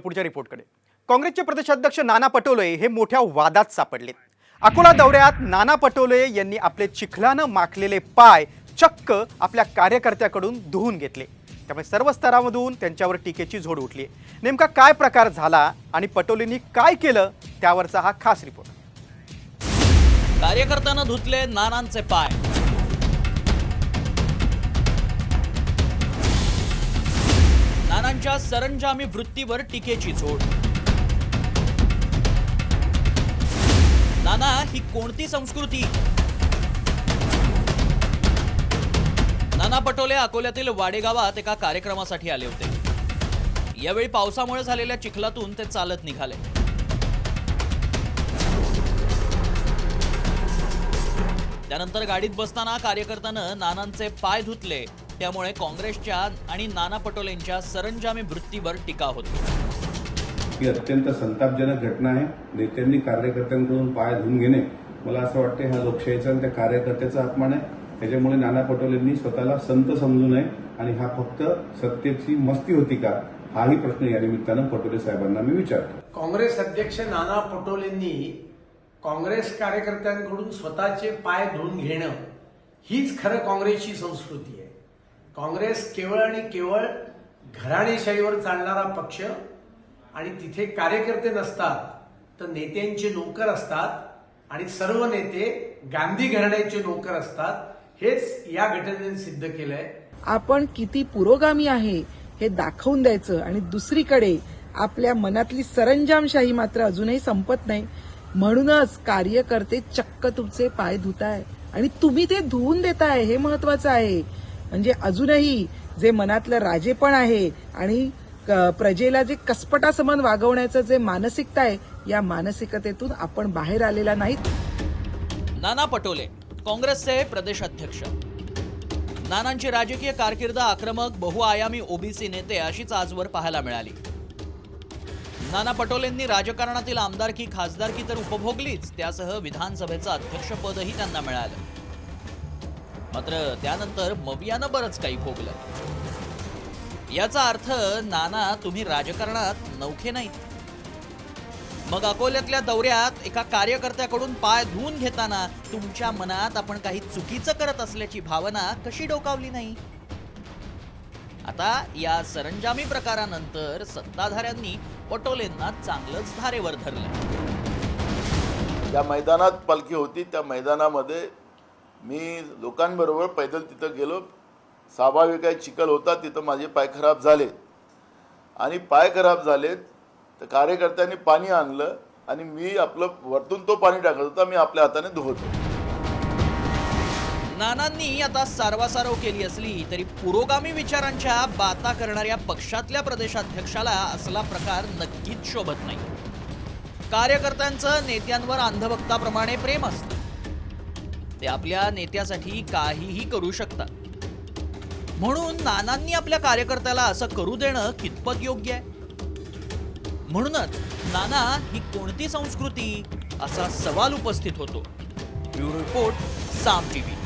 पुढच्या रिपोर्टकडे. काँग्रेसचे प्रदेशाध्यक्ष नाना पटोले हे मोठ्या वादात सापडलेत. अकोला दौऱ्यात नाना पटोले यांनी आपले चिखलानं माखलेले पाय चक्क आपल्या कार्यकर्त्याकडून धुवून घेतले. त्यामुळे सर्व स्तरामधून त्यांच्यावर टीकेची झोड उठली नेमका काय प्रकार झाला आणि पटोलेंनी काय केलं त्यावरचा हा खास रिपोर्ट. कार्यकर्त्यानं धुतले नानांचे पाय. नानांच्या सरंजामी वृत्तीवर टीकेची झोड. नाना ही कोणती संस्कृती? नाना पटोले अकोल्यातील वाडेगावात एका कार्यक्रमासाठी आले होते. यावेळी पावसामुळे झालेल्या चिखलातून ते चालत निघाले. त्यानंतर गाडीत बसताना कार्यकर्त्यानं नानांचे पाय धुतले. त्यामुळे काँग्रेसच्या आणि नाना पटोलेंच्या सरंजामी वृत्तीवर टीका होती. ही अत्यंत संतापजनक घटना आहे. नेत्यांनी कार्यकर्त्यांकडून पाय धुवून घेणे मला असं वाटतं हा लोकशाहीचा आणि त्या कार्यकर्त्याचा अपमान आहे. त्याच्यामुळे नाना पटोलेंनी स्वतःला संत समजू नये आणि हा फक्त सत्तेची मस्ती होती का हाही प्रश्न या निमित्तानं पटोले साहेबांना मी विचारतो. काँग्रेस अध्यक्ष नाना पटोलेंनी काँग्रेस कार्यकर्त्यांकडून स्वतःचे पाय धुवून घेणं हीच खरं काँग्रेसची संस्कृती आहे. काँग्रेस केवळ आणि केवळ घराणेशाहीवर चालणारा पक्ष आणि तिथे कार्यकर्ते नसतात तर नेत्यांचे नोकर असतात आणि सर्व नेते गांधी घराण्याचे नोकर असतात हेच या घटनेने सिद्ध केलंय. आपण किती पुरोगामी आहे हे दाखवून द्यायचं आणि दुसरीकडे आपल्या मनातली सरंजामशाही मात्र अजूनही संपत नाही. म्हणूनच कार्यकर्ते चक्क तुमचे पाय धुताय आणि तुम्ही ते धुवून देताय हे महत्वाचं आहे. म्हणजे अजूनही जे मनातलं राजेपण आहे आणि क- प्रजेला जे कसपटासमान वागवण्याचं जे मानसिकता आहे या मानसिकतेतून आपण बाहेर आलेला नाहीत. नाना पटोले काँग्रेसचे प्रदेश अध्यक्ष नानांची राजकीय कारकीर्द आक्रमक बहुआयामी ओबीसी नेते अशीच आजवर पाहायला मिळाली. नाना पटोलेंनी राजकारणातील आमदारकी खासदारकी तर उपभोगलीच त्यासह विधानसभेचं अध्यक्षपदही त्यांना मिळालं. मात्र त्यानंतर मवियानं बरंच काही भोगलं. याचा अर्थ नाना तुम्ही राजकारणात नौखे नाहीत. मग अकोल्यातल्या दौऱ्यात एका कार्यकर्त्याकडून पाय धुवून घेताना तुमच्या मनात आपण काही चुकीचं करत असल्याची भावना कशी डोकावली नाही? आता या सरंजामी प्रकारानंतर सत्ताधाऱ्यांनी पटोलेंना चांगलंच धारेवर धरलं. त्या मैदानात पालखी होती त्या मैदानामध्ये मी लोकांबरोबर पैदल तिथं गेलो. स्वाभाविक आहे चिखल होता तिथं माझे पाय खराब झाले. आणि पाय खराब झालेत तर कार्यकर्त्यांनी पाणी आणलं आणि मी आपलं वरतून तो पाणी टाकत होता मी आपल्या हाताने धुवत होतो. नानांनी आता सारवासारव केली असली तरी पुरोगामी विचारांच्या बाता करणाऱ्या पक्षातल्या प्रदेशाध्यक्षाला असला प्रकार नक्कीच शोभत नाही. कार्यकर्त्यांचं नेत्यांवर अंधभक्ताप्रमाणे प्रेम असतं. ते आपल्या नेत्यासाठी काहीही करू शकतात. म्हणून नानांनी आपल्या कार्यकर्त्याला असं करू देणं कितपत योग्य आहे? म्हणूनच नाना ही कोणती संस्कृती? असा सवाल उपस्थित होतो. Bureau report Saam TV.